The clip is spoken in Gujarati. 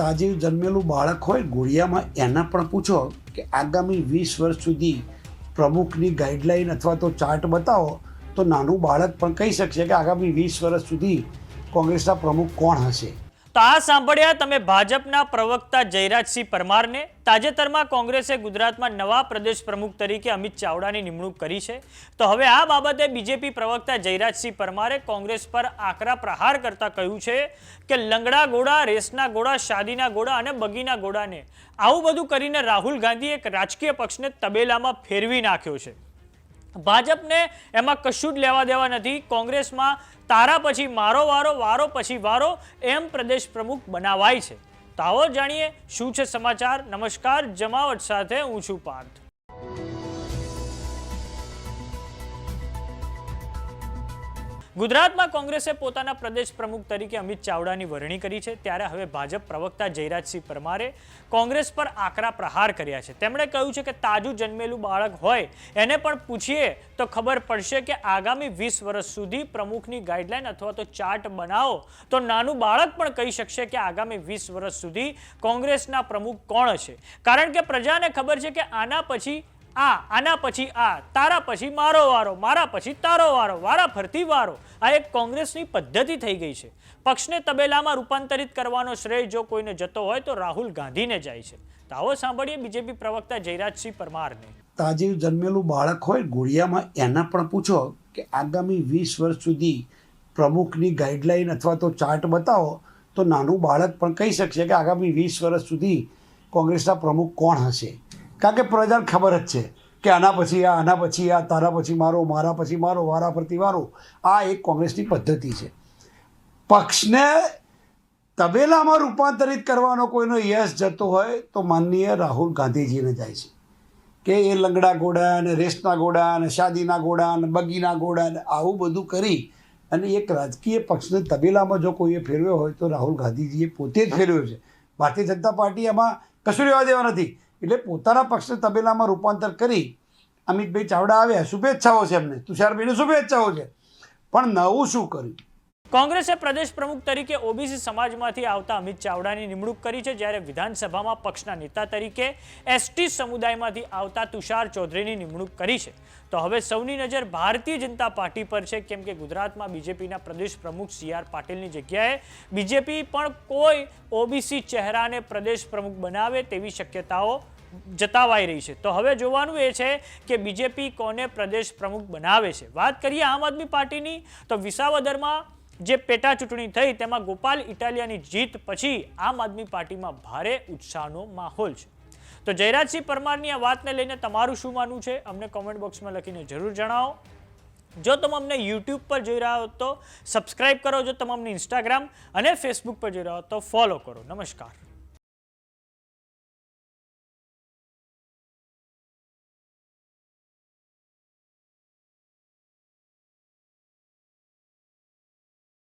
તાજે જન્મેલું બાળક હોય, ગોળિયામાં એના પણ પૂછો કે આગામી વીસ વર્ષ સુધી પ્રમુખની ગાઈડલાઈન અથવા તો ચાર્ટ બતાવો, તો નાનું બાળક પણ કહી શકશે કે આગામી વીસ વર્ષ સુધી કોંગ્રેસના પ્રમુખ કોણ હશે. તો આ સાંભળ્યા તમે ભાજપના પ્રવક્તા જયરાજસિંહ પરમારને? તાજેતરમાં કોંગ્રેસે ગુજરાતમાં નવા પ્રદેશ પ્રમુખ તરીકે અમિત ચાવડાની નિમણૂક કરી છે. તો હવે આ બાબતે બીજેપી પ્રવક્તા જયરાજસિંહ પરમારે કોંગ્રેસ પર આકરા પ્રહાર કરતા કહ્યું છે કે લંગડા ગોળા, રેસના ગોળા, શાદીના ગોળા અને બગીના ગોળાને. આવું બધું કરીને રાહુલ ગાંધીએ એક રાજકીય પક્ષને તબેલામાં ફેરવી નાખ્યો છે. ભાજપને એમાં કશું જ લેવા દેવા નથી. કોંગ્રેસમાં તારા પછી મારો વારો વારો પછી વારો એમ પ્રદેશ પ્રમુખ બનાવાય છે. તો આવો જાણીએ શું છે સમાચાર. નમસ્કાર, જમાવટ સાથે હું છું પાર્થ. ગુજરાતમાં કોંગ્રેસે પોતાના પ્રદેશ પ્રમુખ તરીકે અમિત ચાવડાની વરણી કરી છે. ત્યારે હવે ભાજપ પ્રવક્તા જયરાજસિંહ પરમારે કોંગ્રેસ પર આકરા પ્રહાર કર્યા છે. તેમણે કહ્યું છે કે તાજું જન્મેલું બાળક હોય, એને પણ પૂછીએ તો ખબર પડશે કે આગામી વીસ વર્ષ સુધી પ્રમુખની ગાઈડલાઈન અથવા તો ચાર્ટ બનાવો તો નાનું બાળક પણ કહી શકશે કે આગામી વીસ વર્ષ સુધી કોંગ્રેસના પ્રમુખ કોણ હશે કારણ કે પ્રજાને ખબર છે કે આના પછી આ, આના પછી આ, તારા પછી મારો વારો, મારા પછી તારો વારો, વારા ફરતી વારો. આ એક કોંગ્રેસની પદ્ધતિ થઈ ગઈ છે. પક્ષને તબેલામાં રૂપાંતરિત કરવાનો શ્રેય જો કોઈને જતો હોય તો રાહુલ ગાંધીને જાય છે. તો આવો સાંભળીએ બીજેપી પ્રવક્તા જયરાજસિંહ પરમારને. તાજી જન્મેલું બાળક હોય ગોળિયામાં, એના પણ પૂછો કે આગામી વીસ વર્ષ સુધી પ્રમુખની ગાઈડલાઈન અથવા તો ચાર્ટ બતાવો, તો નાનું બાળક પણ કહી શકશે કે આગામી વીસ વર્ષ સુધી કોંગ્રેસના પ્રમુખ કોણ હશે? કારણ કે પ્રજાને ખબર જ છે કે આના પછી આ, આના પછી આ, તારા પછી મારો, મારા પછી મારો, વારા ફરતી મારો આ એક કોંગ્રેસની પદ્ધતિ છે. પક્ષને તબેલામાં રૂપાંતરિત કરવાનો કોઈનો યશ જતો હોય તો માનનીય રાહુલ ગાંધીજીને જાય છે. કે એ લંગડા ઘોડા અને રેસના ઘોડા અને શાદીના ઘોડા અને બગીના ઘોડા અને આવું બધું કરી અને એક રાજકીય પક્ષને તબેલામાં જો કોઈએ ફેરવ્યો હોય તો રાહુલ ગાંધીજીએ પોતે જ ફેરવ્યો છે. ભારતીય જનતા પાર્ટી એમાં કશું રહેવા દેવા નથી. એટલે પોતાના પક્ષને તબેલામાં રૂપાંતર કરી અમિતભાઈ ચાવડા આવ્યા. શુભેચ્છાઓ છે એમને. તુષારભાઈને શુભેચ્છાઓ છે. પણ નવું શું કર્યું? કોંગ્રેસે પ્રદેશ પ્રમુખ તરીકે ઓબીસી સમાજમાંથી આવતા અમિત ચાવડાની નિમણૂક કરી છે, જ્યારે વિધાનસભામાં પક્ષના નેતા તરીકે એસટી સમુદાયમાંથી આવતા તુષાર ચૌધરીની નિમણૂક કરી છે. તો હવે સૌની નજર ભારતીય જનતા પાર્ટી પર છે, કેમ કે ગુજરાતમાં બીજેપીના પ્રદેશ પ્રમુખ સી આર પાટીલની જગ્યાએ બીજેપી પણ કોઈ ઓબીસી ચહેરાને પ્રદેશ પ્રમુખ બનાવે તેવી શક્યતાઓ જતાવાઈ રહી છે. તો હવે જોવાનું એ છે કે બીજેપી કોને પ્રદેશ પ્રમુખ બનાવે છે. વાત કરીએ આમ આદમી પાર્ટીની, તો વિસાવદરમાં જે પેટા ચૂંટણી થઈ, તેમાં ગોપાલ ઇટાલિયાની જીત પછી આમ આદમી પાર્ટીમાં ભારે ઉત્સાહનો માહોલ છે. તો જયરાજસિંહ પરમારની આ વાતને લઈને તમારું શું માનવું છે? અમને કોમેન્ટ બોક્સમાં લખીને જરૂર જણાવો. જો તમે અમને યુટ્યુબ પર જોઈ રહ્યા હો તો સબસ્ક્રાઇબ કરો, જો તમે અમને ઇન્સ્ટાગ્રામ અને ફેસબુક પર જોઈ રહ્યા હો તો ફોલો કરો. નમસ્કાર.